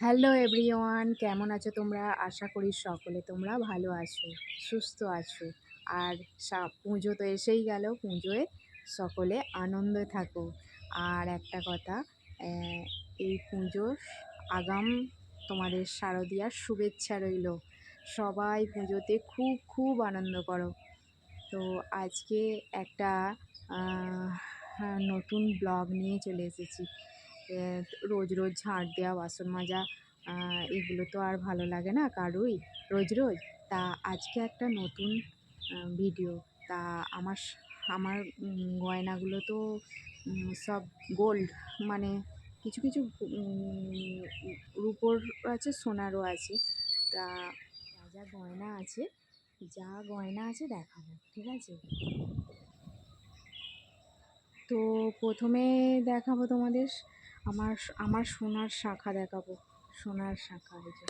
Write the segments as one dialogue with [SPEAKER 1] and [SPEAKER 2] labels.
[SPEAKER 1] Hello everyone, কেমন আছো তোমরা? আশা করি সকলে তোমরা ভালো আছো, সুস্থ আছো। আর পুজো তো এসেই গেল, পুজোয় সকলে আনন্দে থাকো। আর একটা কথা এই পুজোর আগাম তোমাদের শারদীয়ার শুভেচ্ছা রইল। সবাই পুজোতে খুব খুব আনন্দ করো। তো আজকে একটা নতুন ব্লগ নিয়ে চলে এসেছি। রোজ রোজ ঝাঁট দেওয়া, বাসন মাজা এগুলো তো আর ভালো লাগে না কারুই। রোজ রোজ। তা আজকে একটা নতুন ভিডিও তা আমার আমার গয়নাগুলো তো সব গোল্ড মানে কিছু কিছু রূপোর আছে, সোনারও আছে। তা যা যা গয়না আছে, যা গয়না আছে দেখাবো, ঠিক আছে? তো প্রথমে দেখাবো তোমাদের আমার আমার সোনার শাখা দেখাবো। সোনার শাখা যে।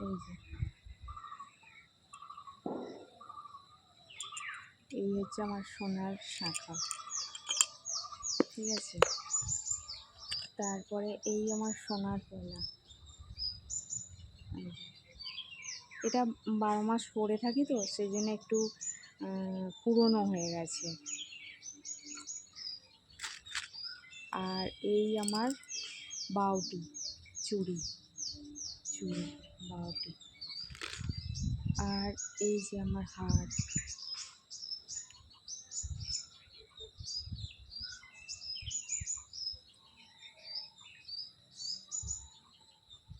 [SPEAKER 1] এই যে। এই হচ্ছে আমার সোনার শাখা। ঠিক আছে? তারপরে এই আমার সোনার পলা। এটা বারো মাস পরে থাকি তো সেই জন্য একটু পুরনো হয়ে গেছে। আর এই আমার বাউটি, চুড়ি চুড়ি, বাউটি। আর এই যে আমার হার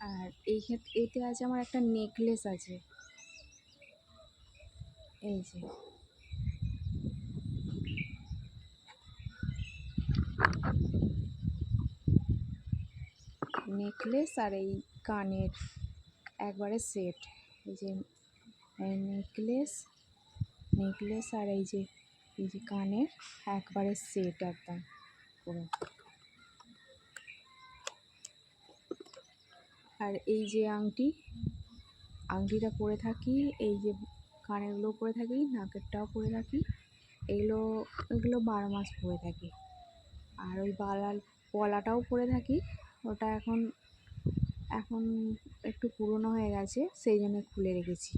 [SPEAKER 1] আর এই ক্ষেত্রে এতে আছে আমার একটা নেকলেস আছে। এই যে। নেকলেস আর এই কানের একবারে সেট এই যে নেকলেস নেকলেস আর এই যে এই যে কানের একবারে সেট একদম পুরো। আর এই যে আংটি, আংটিটা পরে থাকি, এই যে কানেরগুলো পরে থাকি, নাকেরটাও পরে থাকি, এগুলো এগুলো বারো মাস পরে থাকি। আর ওই বালাল পলাটাও পরে থাকি, ওটা এখন এখন একটু পুরনো হয়ে গেছে, সেই জন্য খুলে রেখেছি।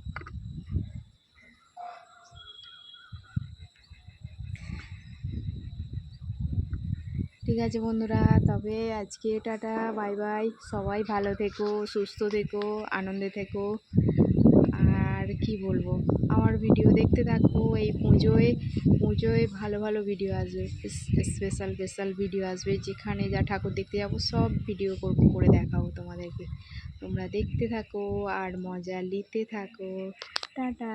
[SPEAKER 1] ঠিক আছে বন্ধুরা, তবে আজকে টাটা, বাই বাই। সবাই ভালো থেকো, সুস্থ থেকো, আনন্দে থেকো। আর কি বলব, আমার ভিডিও দেখতে থাকো, এই পুজোয় পুজোয় ভালো ভালো ভিডিও আসবে স্পেশাল স্পেশাল ভিডিও আসবে। যেখানে যা ঠাকুর দেখতে যাব, সব ভিডিও করব করে দেখাবো তোমাদেরকে। তোমরা দেখতে থাকো আর মজা নিতে থাকো। টাটা।